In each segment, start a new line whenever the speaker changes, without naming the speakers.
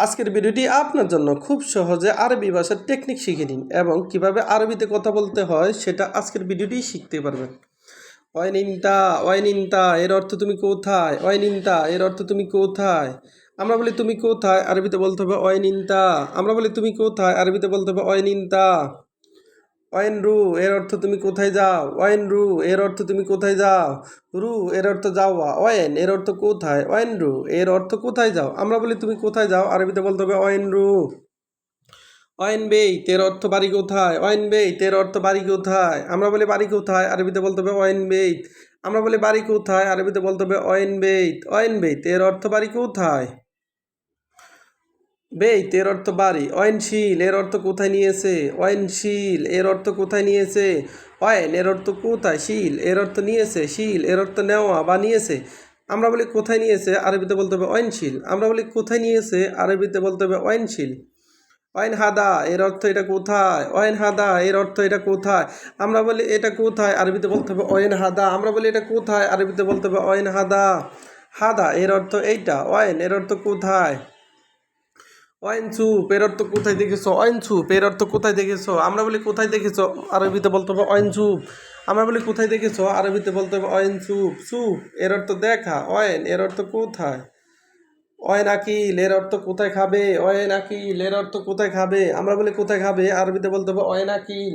আজকের ভিডিওটি আপনার জন্য খুব সহজে আরবি ভাষার টেকনিক শিখে নিন এবং কীভাবে আরবিতে কথা বলতে হয় সেটা আজকের ভিডিওটি শিখতে পারবেন। অয়নিন্তা অয়নিন্তা, এর অর্থ তুমি কোথায়? অয়নিন্তা, এর অর্থ তুমি কোথায়? আমরা বলি তুমি কোথায়? আরবিতে বলতে হবে অয়নিন্তা। আমরা বলি তুমি কোথায়? আরবিতে বলতে হবে ওয়াইনিনতা ওয়াইন রু এর অর্থ তুমি কোথায় যাও? ওয়াইন রু এর অর্থ তুমি কোথায় যাও? রু, এর অর্থ যাওয়া। ওয়াইন, এর অর্থ কোথায়? ওয়াইন রু এর অর্থ কোথায় যাও? আমরা বলি তুমি কোথায় যাও? আরবিতে বলতে হবে ওয়াইন রু ওয়াইন বেই তের অর্থ বাড়ি কোথায়? ওয়াইন বেই তের অর্থ বাড়ি কোথায়? আমরা বলি বাড়ি কোথায়? আরবিতে বলতে হবে ওয়াইন বেইত আমরা বলি বাড়ি কোথায়? আরবিতে বলতে হবে ওয়াইন বেইত ওয়াইন বেইত এর অর্থ বাড়ি কোথায়? বেইত এর অর্থ বাড়ি। অয়নশীল, এর অর্থ কোথায় নিয়েছে? অয়নশীল, এর অর্থ কোথায় নিয়েছে? অয়ন, এর অর্থ কোথায়? শীল, এর অর্থ নিয়েছে। শীল, এর অর্থ নেওয়া বা নিয়েছে। আমরা বলি কোথায় নিয়েছে? আরবিতে বলতে হবে অয়নশীল। আমরা বলি কোথায় নিয়েছে? আরবিতে বলতে হবে অয়নশীল। অয়ন হাদা, এর অর্থ এটা কোথায়? অয়ন হাদা, এর অর্থ এটা কোথায়? আমরা বলি এটা কোথায়? আরবিতে বলতে হবে অয়ন হাদা। আমরা বলি এটা কোথায়? আরবিতে বলতে হবে অয়ন হাদা। হাদা, এর অর্থ এইটা। অয়ন, এর অর্থ কোথায়? ওয়াইন পের অর্থ কোথায় দেখেছ? ওয়াইন সুপ এর অর্থ কোথায় দেখেছ? আমরা বলি কোথায় দেখেছ? আরবিতে বলতে হবে ওয়াইন আমরা বলি কোথায় দেখেছ? আরবিতে বলতে হবে ওয়াইন সু এর অর্থ দেখা। অয়েন এর অর্থ কোথায়? ওয়াইন আকিল, এর অর্থ কোথায় খাবে? ওয়াইন আকিল, এর অর্থ কোথায় খাবে? আমরা বলি কোথায় খাবে? আরবিতে বলতে হবে ওয়াইন আকিল।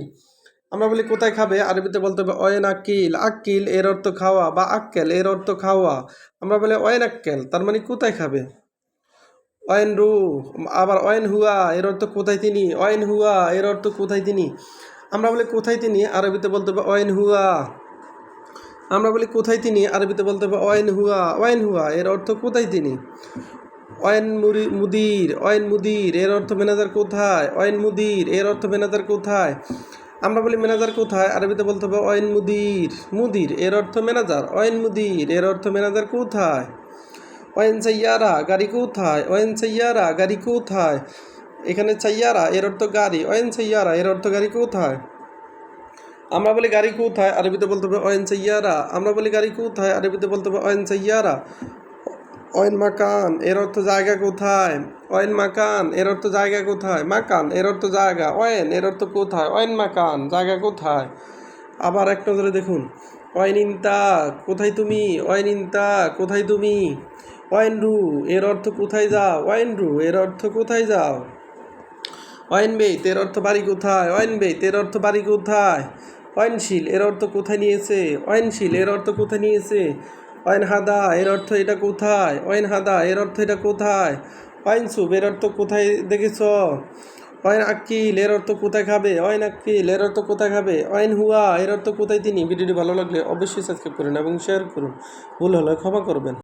আমরা বলি কোথায় খাবে? আরবিতে বলতে হবে ওয়েন আকিল। আকিল, এর অর্থ খাওয়া বা আক্কেল, এর অর্থ খাওয়া। আমরা বলি ওয়েন আক্কেল, তার মানে কোথায় খাবে? অয়েন রু, আবার অয়েন হুয়া, এর অর্থ কোথায় তিনি? অয়েন হুয়া, এর অর্থ কোথায় তিনি? আমরা বলি কোথায় তিনি? আরবিতে বলতে হবে অয়েন হুয়া। আমরা বলি কোথায় তিনি? আরবিতে বলতে হবে অয়েন হুয়া। অয়েন হুয়া, এর অর্থ কোথায় তিনি? অয়েন মুরি, মুদির, অয়েন মুদির, এর অর্থ ম্যানেজার কোথায়? অয়েন মুদির, এর অর্থ ম্যানেজার কোথায়? আমরা বলি ম্যানেজার কোথায়? আরবিতে বলতে হবে অয়েন মুদির মুদির, এর অর্থ ম্যানেজার। অয়েন মুদির, এর অর্থ ম্যানেজার কোথায়? ওয়েন সাইয়ারা, গাড়ি কোথায়? ওয়েন সাইয়ারা, গাড়ি কোথায়? এখানে সাইয়ারা, এর অর্থ গাড়ি। ওয়েন সাইয়ারা, এর অর্থ গাড়ি কোথায়? আমরা বলি গাড়ি কোথায়, আরবিতে বলতে হবে ওয়েন সাইয়ারা। আমরা বলি গাড়ি কোথায়, আরবিতে বলতে হবে ওয়েন সাইয়ারা। ওয়েন মাকান, এর অর্থ জায়গা কোথায়? ওয়েন মাকান, এর অর্থ জায়গা কোথায়? মাকান, এর অর্থ জায়গা। ওয়েন, এর অর্থ কোথায়? ওয়েন মাকান, জায়গা কোথায়? আবার এক নজরে দেখুন। ওয়েন ইনতা কোথায় তুমি? ওয়েন ইনতা কোথায় তুমি? ওয়াইন রু এর অর্থ কোথায় যাও ওয়াইন রু এর অর্থ কোথায় যাও ওয়াইন বেই এর অর্থ বাড়ি কোথায় ওয়াইন বেই এর অর্থ বাড়ি কোথায় ওয়াইনশীল এর অর্থ কোথায় নিয়েছে ওয়াইনশীল এর অর্থ কোথায় নিয়েছে ওয়াইন হাদা এর অর্থ এটা কোথায় ওয়াইন হাদা এর অর্থ এটা কোথায় ওয়াইন সুপ এর অর্থ কোথায় দেখেছ ওয়াইন আক্কিল এর অর্থ কোথায় খাবে ওয়াইন আক্কিল এর অর্থ কোথায় খাবে ওয়াইন হুয়া এর অর্থ কোথায় তিনি ভিডিওটি ভালো লাগলে অবশ্যই সাবস্ক্রাইব করুন এবং শেয়ার করুন ভুল হলে ক্ষমা করবেন